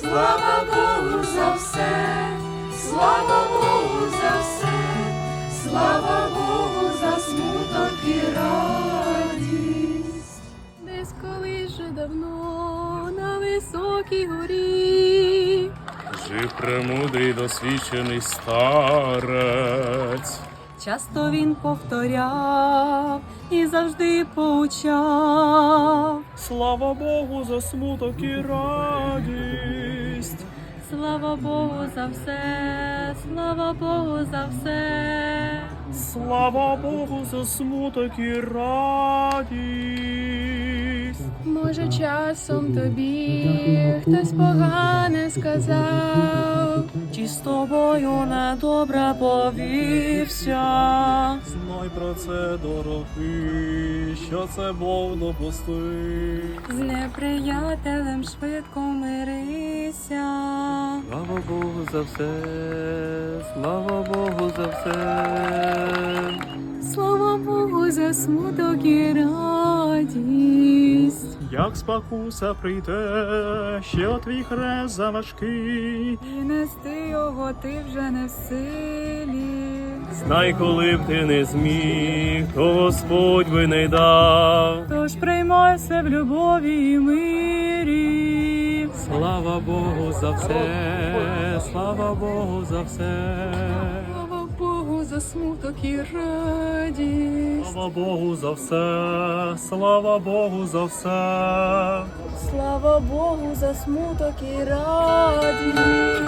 Слава Богу за все, слава Богу за все, слава Богу за смуток і радість. Десь колись же давно на високій горі. Жив премудрий досвідчений старець. Часто він повторяв і завжди поучав. Слава Богу за смуток і радість. Слава Богу за все, слава Богу за все. Слава Богу за смуток і радість. Може, часом тобі хтось погане сказав, з тобою недобре повівся. Знай про це, дорогий, що це Бог допустив. З неприятелем швидко мирися. Слава Богу за все, слава Богу за все. Слава Богу за смуток і радість. Як спокуса прийде, що твій хрест заважкий. І нести його ти вже не в силі. Знай, коли б ти не зміг, то Господь би не дав. Тож приймай все в любові і мирі. Слава Богу за все, слава Богу за все. Богу за смуток і радість. Слава Богу за все, слава Богу за все. Слава Богу за смуток і радість.